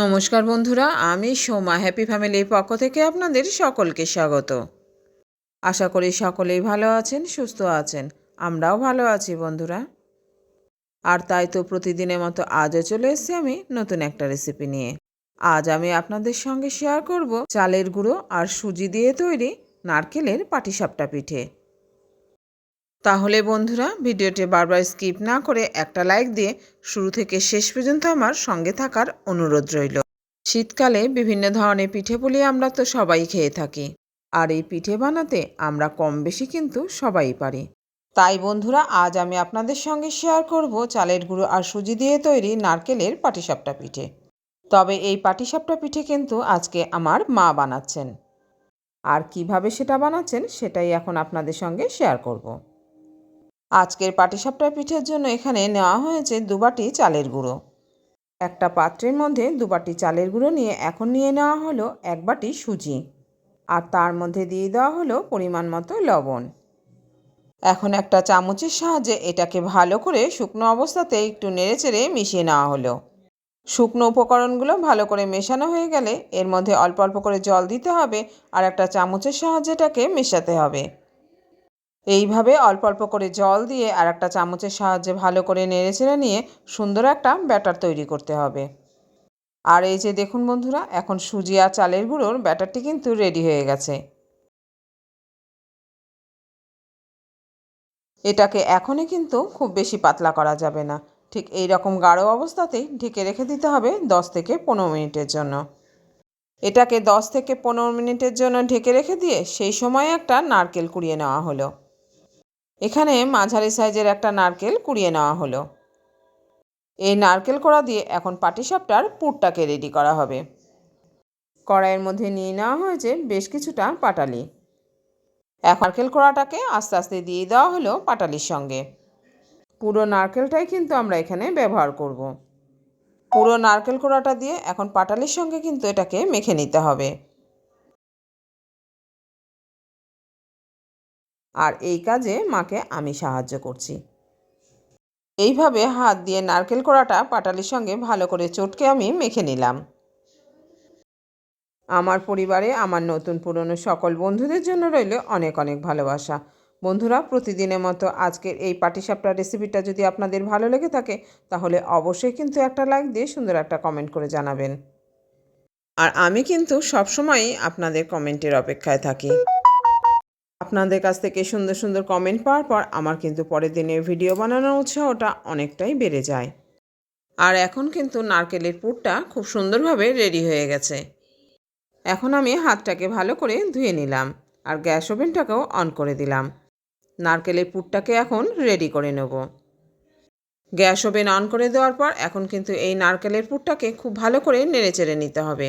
নমস্কার বন্ধুরা, আমি সোমা হ্যাপি ফ্যামিলির পক্ষ থেকে আপনাদের সকলকে স্বাগত। আশা করি সকলেই ভালো আছেন, সুস্থ আছেন। আমরাও ভালো আছি বন্ধুরা। আর তাই তো প্রতিদিনের মতো আজও চলে এসেছি আমি নতুন একটা রেসিপি নিয়ে। আজ আমি আপনাদের সঙ্গে শেয়ার করব চালের গুঁড়ো আর সুজি দিয়ে তৈরি নারকেলের পাটিসাপটা পিঠে। তাহলে বন্ধুরা, ভিডিওটি বারবার স্কিপ না করে একটা লাইক দিয়ে শুরু থেকে শেষ পর্যন্ত আমার সঙ্গে থাকার অনুরোধ রইল। শীতকালে বিভিন্ন ধরনের পিঠে পুলি আমরা তো সবাই খেয়ে থাকি। আর এই পিঠে বানাতে আমরা কম বেশি কিন্তু সবাই পারি। তাই বন্ধুরা, আজ আমি আপনাদের সঙ্গে শেয়ার করব চালের গুঁড়ো আর সুজি দিয়ে তৈরি নারকেলের পাটিসাপটা পিঠে। তবে এই পাটিসাপটা পিঠে কিন্তু আজকে আমার মা বানাচ্ছেন। আর কীভাবে সেটা বানাচ্ছেন, সেটাই এখন আপনাদের সঙ্গে শেয়ার করব। আজকের পাটিসাপটা পিঠের জন্য এখানে নেওয়া হয়েছে দুবাটি চালের গুঁড়ো। একটা পাত্রের মধ্যে দুবাটি চালের গুঁড়ো নিয়ে এখন নিয়ে নেওয়া হলো এক বাটি সুজি। আর তার মধ্যে দিয়ে দেওয়া হলো পরিমাণ মতো লবণ। এখন একটা চামচের সাহায্যে এটাকে ভালো করে শুকনো অবস্থাতে একটু নেড়েচেড়ে মিশিয়ে নেওয়া হলো। শুকনো উপকরণগুলো ভালো করে মেশানো হয়ে গেলে এর মধ্যে অল্প অল্প করে জল দিতে হবে আর একটা চামচের সাহায্যে এটাকে মেশাতে হবে। এইভাবে অল্প অল্প করে জল দিয়ে আর একটা চামচের সাহায্যে ভালো করে নেড়েচেড়ে নিয়ে সুন্দর একটা ব্যাটার তৈরি করতে হবে। আর এই যে দেখুন বন্ধুরা, এখন সুজি আর চালের গুঁড়োর ব্যাটারটি কিন্তু রেডি হয়ে গেছে। এটাকে এখনই কিন্তু খুব বেশি পাতলা করা যাবে না। ঠিক এই রকম গাঢ় অবস্থাতেই ঢেকে রেখে দিতে হবে দশ থেকে পনেরো মিনিটের জন্য। এটাকে দশ থেকে পনেরো মিনিটের জন্য ঢেকে রেখে দিয়ে সেই সময় একটা নারকেল কুড়িয়ে নেওয়া হলো। এখানে মাঝারি সাইজের একটা নারকেল কুড়িয়ে নেওয়া হলো। এই নারকেল কড়া দিয়ে এখন পাটিসাপটার পুরটাকে রেডি করা হবে। কড়াইয়ের মধ্যে নিয়ে নেওয়া হয়েছে বেশ কিছুটা পাটালি। এখন নারকেল কড়াটাকে আস্তে আস্তে দিয়ে দেওয়া হলো পাটালির সঙ্গে। পুরো নারকেলটাই কিন্তু আমরা এখানে ব্যবহার করব। পুরো নারকেল কোড়াটা দিয়ে এখন পাটালির সঙ্গে কিন্তু এটাকে মেখে নিতে হবে। আর এই কাজে মাকে আমি সাহায্য করছি। এইভাবে হাত দিয়ে নারকেল কোড়াটা পাটালির সঙ্গে ভালো করে চটকে আমি মেখে নিলাম। আমার পরিবারে আমার নতুন পুরনো সকল বন্ধুদের জন্য রইল অনেক অনেক ভালোবাসা। বন্ধুরা, প্রতিদিনের মতো আজকের এই পাটিসাপটা রেসিপিটা যদি আপনাদের ভালো লেগে থাকে, তাহলে অবশ্যই কিন্তু একটা লাইক দিয়ে সুন্দর একটা কমেন্ট করে জানাবেন। আর আমি কিন্তু সবসময়ই আপনাদের কমেন্টের অপেক্ষায় থাকি। আপনাদের কাছ থেকে সুন্দর সুন্দর কমেন্ট পাওয়ার পর আমার কিন্তু পরের দিনের ভিডিও বানানোর উৎসাহটা অনেকটাই বেড়ে যায়। আর এখন কিন্তু নারকেলের পুরটা খুব সুন্দরভাবে রেডি হয়ে গেছে। এখন আমি হাতটাকে ভালো করে ধুয়ে নিলাম আর গ্যাস ওভেনটাকেও অন করে দিলাম। নারকেলের পুরটাকে এখন রেডি করে নেব। গ্যাস ওভেন অন করে দেওয়ার পর এখন কিন্তু এই নারকেলের পুরটাকে খুব ভালো করে নেড়েচেড়ে নিতে হবে।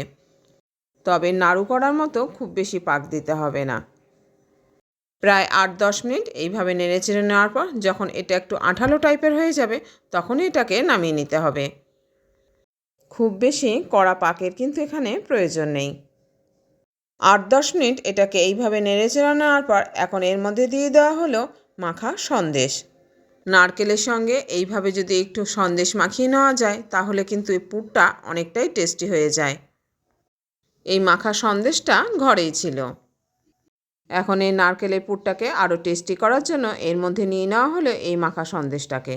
তবে নাড়ু করার মতো খুব বেশি পাক দিতে হবে না। প্রায় আট দশ মিনিট এইভাবে নেড়ে চেড়ে নেওয়ার পর যখন এটা একটু আঠালো টাইপের হয়ে যাবে, তখনই এটাকে নামিয়ে নিতে হবে। খুব বেশি কড়া পাকের কিন্তু এখানে প্রয়োজন নেই। আট দশ মিনিট এটাকে এইভাবে নেড়ে চেড়ে নেওয়ার পর এখন এর মধ্যে দিয়ে দেওয়া হলো মাখা সন্দেশ। নারকেলের সঙ্গে এইভাবে যদি একটু সন্দেশ মাখিয়ে নেওয়া যায়, তাহলে কিন্তু এই পুরটা অনেকটাই টেস্টি হয়ে যায়। এই মাখা সন্দেশটা ঘরেই ছিল। এখন এই নারকেলের পুরটাকে আরও টেস্টি করার জন্য এর মধ্যে নিয়ে নেওয়া হলো এই মাখা সন্দেশটাকে।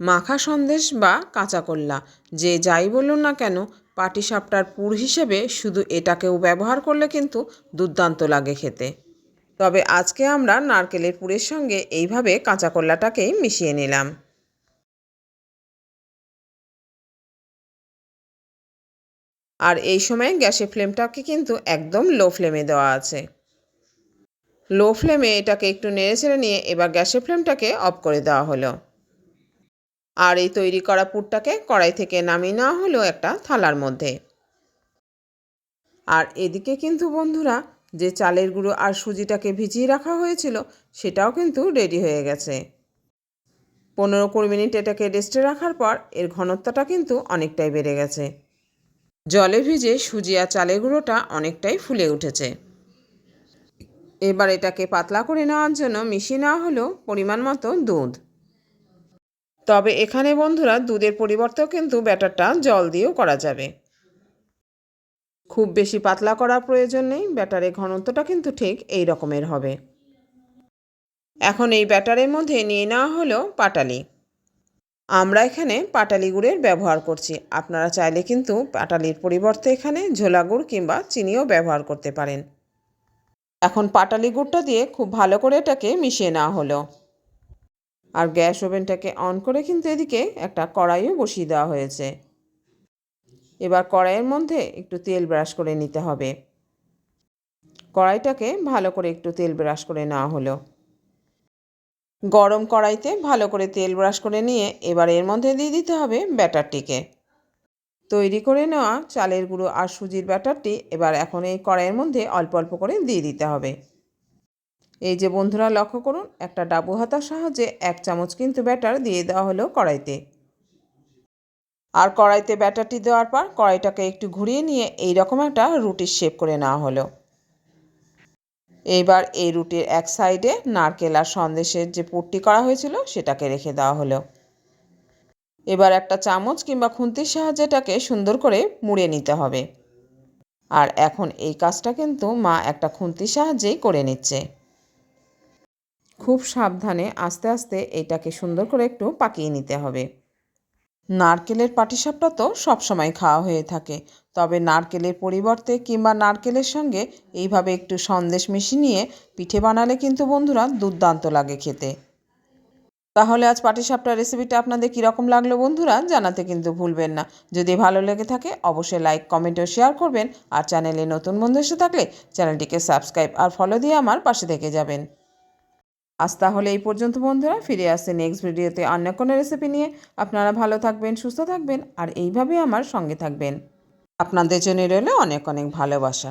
মাখা সন্দেশ বা কাঁচা কল্লা যে যাই বলুন না কেন, পাটিসাপটার পুর হিসেবে শুধু এটাকেও ব্যবহার করলে কিন্তু দুর্দান্ত লাগে খেতে। তবে আজকে আমরা নারকেলের পুরের সঙ্গে এইভাবে কাঁচা কল্লাটাকেই মিশিয়ে নিলাম। আর এই সময় গ্যাসের ফ্লেমটাকে কিন্তু একদম লো ফ্লেমে দেওয়া আছে। লো ফ্লেমে এটাকে একটু নেড়ে ছেড়ে নিয়ে এবার গ্যাসের ফ্লেমটাকে অফ করে দেওয়া হলো। আর এই তৈরি করা পুরটাকে কড়াই থেকে নামিয়ে নেওয়া হলো একটা থালার মধ্যে। আর এদিকে কিন্তু বন্ধুরা, যে চালের গুঁড়ো আর সুজিটাকে ভিজিয়ে রাখা হয়েছিল, সেটাও কিন্তু রেডি হয়ে গেছে। পনেরো কুড়ি মিনিট এটাকে রেস্টে রাখার পর এর ঘনত্বটা কিন্তু অনেকটাই বেড়ে গেছে। জলে ভিজে সুজি আর চালের গুঁড়োটা অনেকটাই ফুলে উঠেছে। এবার এটাকে পাতলা করে নেওয়ার জন্য মিশিয়ে নেওয়া হলো পরিমাণ মতো দুধ। তবে এখানে বন্ধুরা, দুধের পরিবর্তেও কিন্তু ব্যাটারটা জল দিয়েও করা যাবে। খুব বেশি পাতলা করার প্রয়োজন নেই ব্যাটারের ঘনত্বটা কিন্তু ঠিক এই রকমের হবে। এখন এই ব্যাটারের মধ্যে নিয়ে নেওয়া হলো পাটালি। আমরা এখানে পাটালি গুড়ের ব্যবহার করছি। আপনারা চাইলে কিন্তু পাটালির পরিবর্তে এখানে ঝোলা গুড় কিংবা চিনিও ব্যবহার করতে পারেন। এখন পাটালি গুড়টা দিয়ে খুব ভালো করে এটাকে মিশিয়ে নেওয়া হলো। আর গ্যাস ওভেনটাকে অন করে কিন্তু এদিকে একটা কড়াইও বসিয়ে দেওয়া হয়েছে। এবার কড়াইয়ের মধ্যে একটু তেল ব্রাশ করে নিতে হবে। কড়াইটাকে ভালো করে একটু তেল ব্রাশ করে নেওয়া হলো। গরম কড়াইতে ভালো করে তেল ব্রাশ করে নিয়ে এবার এর মধ্যে দিয়ে দিতে হবে ব্যাটারটিকে। তৈরি করে নেওয়া চালের গুঁড়ো আর সুজির ব্যাটারটি এবার এখন এই কড়াইয়ের মধ্যে অল্প অল্প করে দিয়ে দিতে হবে। এই যে বন্ধুরা, লক্ষ্য করুন, একটা ডাবু হাতার সাহায্যে এক চামচ কিন্তু ব্যাটার দিয়ে দেওয়া হলো কড়াইতে। আর কড়াইতে ব্যাটারটি দেওয়ার পর কড়াইটাকে একটু ঘুরিয়ে নিয়ে এই রকম একটা রুটির শেপ করে নেওয়া হলো। এইবার এই রুটির এক সাইডে নারকেল আর সন্দেশের যে পুটটি করা হয়েছিল, সেটাকে রেখে দেওয়া হলো। এবার একটা চামচ কিংবা খুন্তির সাহায্যে এটাকে সুন্দর করে মুড়ে নিতে হবে। আর এখন এই কাজটা কিন্তু মা একটা খুন্তির সাহায্যেই করে নিচ্ছে। খুব সাবধানে আস্তে আস্তে এটাকে সুন্দর করে একটু পাকিয়ে নিতে হবে। নারকেলের পাটিসাপটা তো সবসময় খাওয়া হয়ে থাকে। তবে নারকেলের পরিবর্তে কিংবা নারকেলের সঙ্গে এইভাবে একটু সন্দেশ মিশিয়ে নিয়ে পিঠে বানালে কিন্তু বন্ধুরা দুর্দান্ত লাগে খেতে। তাহলে আজ পাটিসাপটার রেসিপিটা আপনাদের কীরকম লাগল বন্ধুরা জানাতে কিন্তু ভুলবেন না। যদি ভালো লেগে থাকে, অবশ্যই লাইক কমেন্ট ও শেয়ার করবেন। আর চ্যানেলে নতুন বন্ধু এসে থাকলে চ্যানেলটিকে সাবস্ক্রাইব আর ফলো দিয়ে আমার পাশে থেকে যাবেন। আজ তাহলে এই পর্যন্ত বন্ধুরা, ফিরে আসছে নেক্সট ভিডিওতে অন্য কোনো রেসিপি নিয়ে। আপনারা ভালো থাকবেন, সুস্থ থাকবেন, আর এইভাবেই আমার সঙ্গে থাকবেন। আপনাদের জন্য রইল অনেক অনেক ভালোবাসা।